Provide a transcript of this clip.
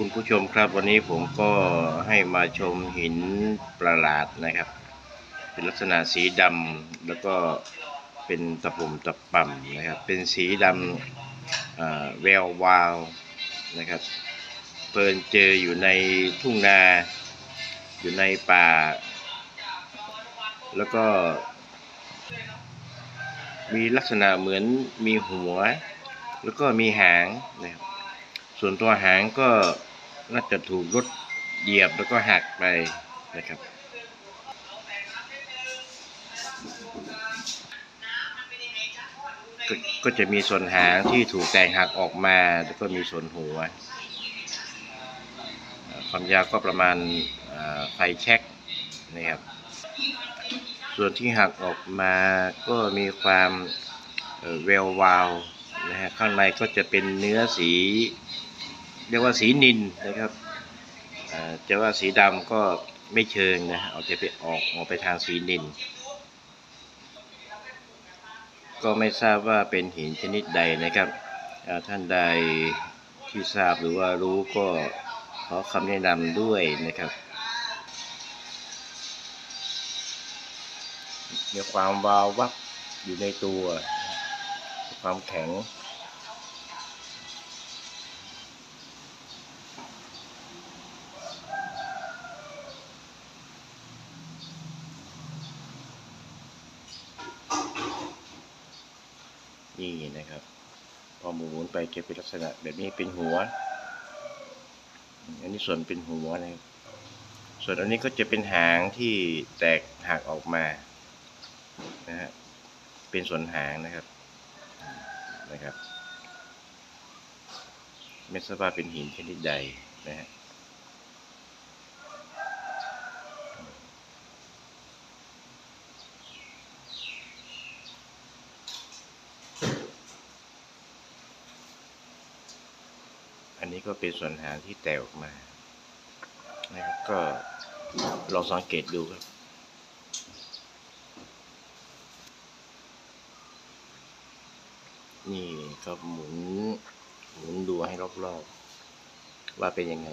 คุณผู้ชมครับวันนี้ผมก็ให้มาชมหินประหลาดนะครับ เป็นลักษณะสีดำแล้วก็เป็นตะปุ่มตะป่ำนะครับ เป็นสีดำแวววาวนะครับเปินเจออยู่ในทุ่งนาอยู่ในป่า แล้วก็มีลักษณะเหมือนมีหัว แล้วก็มีหางนะครับส่วนตัวหางก็ น่าจะถูกรถเหยียบแล้วก็หักไปนะครับก็ก็จะมีส่วนหางที่ถูกแตกหักออกมา แล้วก็มีส่วนหัว ความยาวก็ประมาณไฟแช็กนะครับ ส่วนที่หักออกมาก็มีความเวววาวนะฮะข้างในก็จะเป็นเนื้อสี เรียกว่าสีนินนะครับเอ่อจะว่าสีดำก็ไม่เชิงนะเอาจะไปออกออกไปทางสีนิน ก็ไม่ทราบว่าเป็นหินชนิดใดนะครับท่านใดที่ทราบหรือว่ารู้ก็ขอคำแนะนำด้วยนะครับมีความวาววับอยู่ในตัว ความแข็ง นี่นะครับ พอหมุนไปจะเป็นลักษณะแบบนี้เป็นหัว อันนี้ส่วนเป็นหัวนะครับ ส่วนอันนี้ก็จะเป็นหางที่แตกหักออกมานะฮะเป็นส่วนหางนะครับนะครับ ไม่ทราบว่าเป็นหินชนิดใดนะฮะ อันนี้ก็เป็นส่วนหางที่แตกออกมานะครับก็ลองสังเกตดูครับ นี่ก็หมุนหมุนดูให้รอบๆ ว่าเป็นยังไง